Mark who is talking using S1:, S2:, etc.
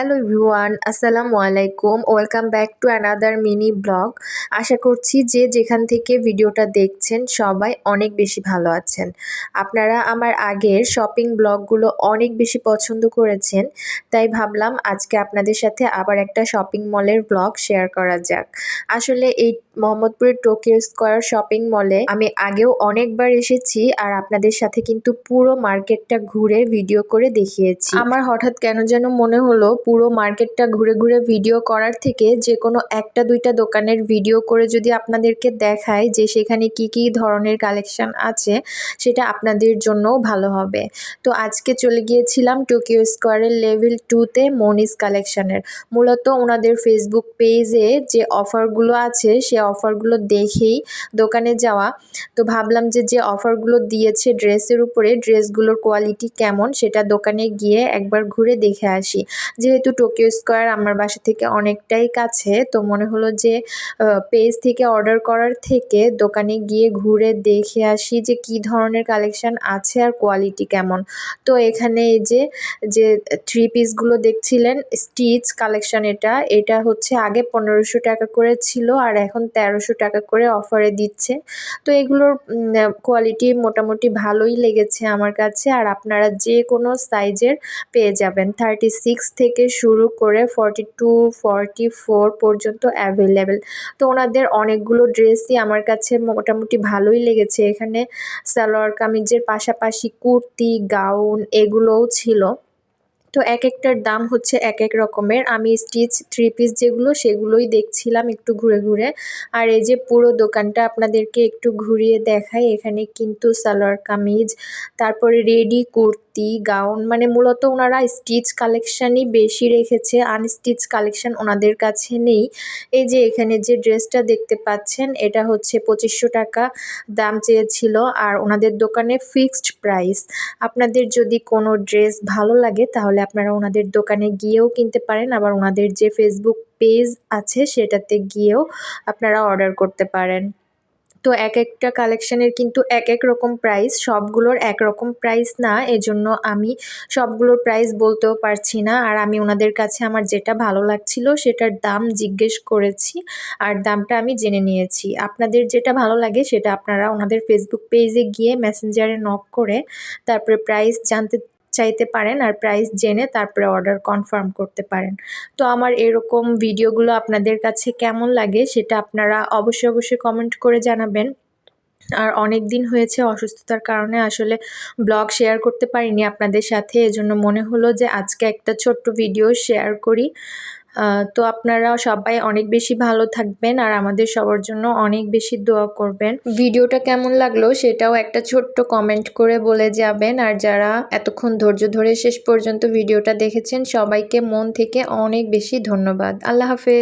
S1: Hello everyone, আসসালামু আলাইকুম। Welcome back to another mini blog. আশা করছি যে যেখান থেকে ভিডিওটা দেখছেন সবাই অনেক বেশি ভালো আছেন। আপনারা আমার আগের শপিং ব্লগগুলো অনেক বেশি পছন্দ করেছেন, তাই ভাবলাম আজকে আপনাদের সাথে আবার একটা শপিং মলের ব্লগ শেয়ার করা যাক। আসলে এই মোহাম্মদপুরের টোকিও স্কোয়ার শপিং মলে আমি আগেও অনেকবার এসেছি আর আপনাদের সাথে কিন্তু পুরো মার্কেটটা ঘুরে ভিডিও করে দেখিয়েছি। আমার হঠাৎ কেন যেন মনে হলো পুরো মার্কেটটা ঘুরে ঘুরে ভিডিও করার থেকে যে কোনো একটা দুইটা দোকানের ভিডিও করে যদি আপনাদেরকে দেখায় যে সেখানে কি কি ধরনের কালেকশন আছে, সেটা আপনাদের জন্যও ভালো হবে। তো আজকে চলে গিয়েছিলাম টোকিও স্কোয়ারের লেভেল টুতে মনিস কালেকশানের মূলত ওনাদের ফেসবুক পেজে যে অফারগুলো আছে, সে অফারগুলো দেখেই দোকানে যাওয়া। তো ভাবলাম যে যে অফারগুলো দিয়েছে ড্রেসের উপরে ড্রেসগুলোর কোয়ালিটি কেমন সেটা দোকানে গিয়ে একবার ঘুরে দেখে আসি। যেহেতু টোকিও স্কোয়ার আমার বাসা থেকে অনেকটাই কাছে, তো মনে হলো যে পেজ থেকে অর্ডার করার থেকে দোকানে গিয়ে ঘুরে দেখে আসি যে কি ধরনের কালেকশান আছে আর কোয়ালিটি কেমন। তো এখানে এই যে যে থ্রি পিসগুলো দেখছিলেন স্টিচ কালেকশান এটা এটা হচ্ছে আগে পনেরোশো টাকা করে ছিল আর এখন তেরোশো টাকা করে অফারে দিচ্ছে। তো এগুলোর কোয়ালিটি মোটামুটি ভালোই লেগেছে আমার কাছে আর আপনারা যে কোনো সাইজের পেয়ে যাবেন। থার্টি সিক্স থেকে শুরু করে ফর্টি টু ফর্টি ফোর পর্যন্ত অ্যাভেলেবেল তো ওনাদের অনেকগুলো ড্রেসই আমার কাছে মোটামুটি ভালোই লেগেছে। এখানে সালোয়ার কামিজের পাশাপাশি কুর্তি, গাউন এগুলোও ছিল। তো এক একটার দাম হচ্ছে এক এক রকমের। আমি স্টিচ থ্রি পিস যেগুলো সেগুলোই দেখছিলাম একটু ঘুরে ঘুরে। আর এই যে পুরো দোকানটা আপনাদেরকে একটু ঘুরিয়ে দেখাই। এখানে কিন্তু সালোয়ার কামিজ, তারপরে রেডি কুর্তি গাউন মানে মূলত ওনারা স্টিচ কালেকশানই বেশি রেখেছে, আনস্টিচ কালেকশান ওনাদের কাছে নেই। এই যে এখানে যে ড্রেসটা দেখতে পাচ্ছেন, এটা হচ্ছে পঁচিশশো টাকা দাম চেয়েছিল আর ওনাদের দোকানে ফিক্সড প্রাইস। আপনাদের যদি কোনো ড্রেস ভালো লাগে তাহলে আপনারা ওনাদের দোকানে গিয়েও কিনতে পারেন, আবার ওনাদের যে ফেসবুক পেজ আছে সেটাতে গিয়েও আপনারা অর্ডার করতে পারেন। তো এক একটা কালেকশানের কিন্তু এক এক রকম প্রাইস সবগুলোর এক রকম প্রাইস না, এজন্য আমি সবগুলোর প্রাইস বলতেও পারছি না। আর আমি ওনাদের কাছে আমার যেটা ভালো লাগছিল, সেটার দাম জিজ্ঞেস করেছি আর দামটা আমি জেনে নিয়েছি। আপনাদের যেটা ভালো লাগে, সেটা আপনারা ওনাদের ফেসবুক পেজে গিয়ে মেসেঞ্জারে নক করে, তারপরে প্রাইস জানতে চাইতে পারেন আর প্রাইস জেনে তারপরে অর্ডার কনফার্ম করতে পারেন। তো আমার এরকম ভিডিওগুলো আপনাদের কাছে কেমন লাগে সেটা আপনারা অবশ্যই অবশ্যই কমেন্ট করে জানাবেন। আর অনেক দিন হয়েছে অসুস্থতার কারণে আসলে ব্লগ শেয়ার করতে পারিনি আপনাদের সাথে, এজন্য মনে হলো যে আজকে একটা ছোট্ট ভিডিও শেয়ার করি। তো আপনারা সবাই অনেক বেশি ভালো থাকবেন আর আমাদের সবার জন্য অনেক বেশি দোয়া করবেন। ভিডিওটা কেমন লাগল সেটাও একটা ছোট্ট কমেন্ট করে বলে যাবেন। আর যারা এতক্ষণ ধৈর্য ধরে শেষ পর্যন্ত ভিডিওটা দেখেছেন, সবাইকে মন থেকে অনেক বেশি ধন্যবাদ। আল্লাহ হাফেজ।